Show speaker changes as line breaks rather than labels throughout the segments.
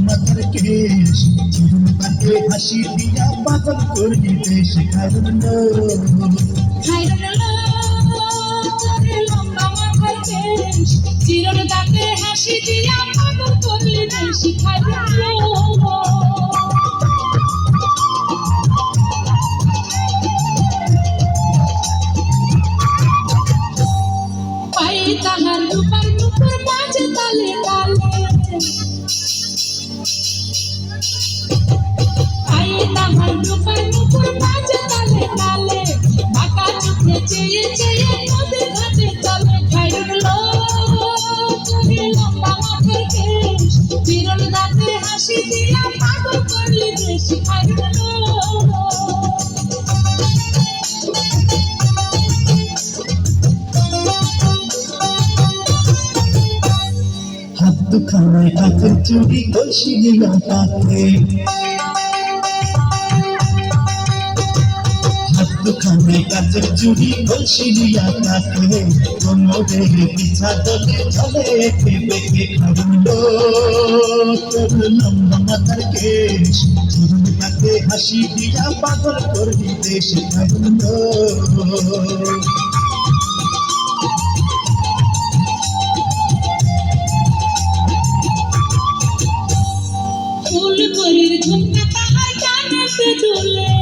মাথার কেশ জীবন হাসি দিয়া পাগল করবি দেশ। কারণ
চিরর দাঁতে হাসি দিয়া পাগল করলি বেশি
দুখানে কাকের চুরি কলসি নিল তাকে কাকের চুরি নিয়া তাকে কোমরে পিছা দলে চলে একে বেঁকে খাবলো তোর লম্বা মাথার কেশ জীবন তাকে হাসি দিয়া পাগল করবি দেশ খাবলো
ফুল করির ঝুমকা তাহার কানেতে দুলে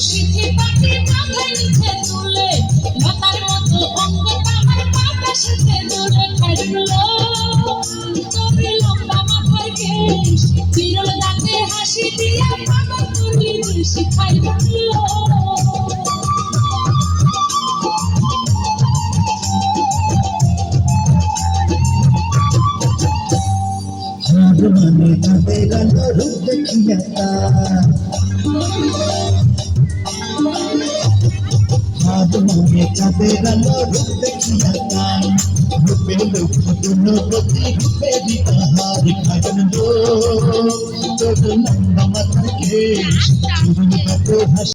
মতো সিথি মাথা নিচে তুলে, লতার মতো অঙ্গ তাহার বাতাসেতে দূরে খাইল তবে লম্বা মাথার কেশ চিরল দাঁতে হাসি দিয়া পাগল করলি বেশি খাইল
মানে তাদের রূপ দেখিয়া মানে তাদের আলো রূপ দেখিয়া তার রূপে লোক গুণবতী রূপে দিতাহার খাগন তোর লম্বা কেশ জীবন তাকে হাসি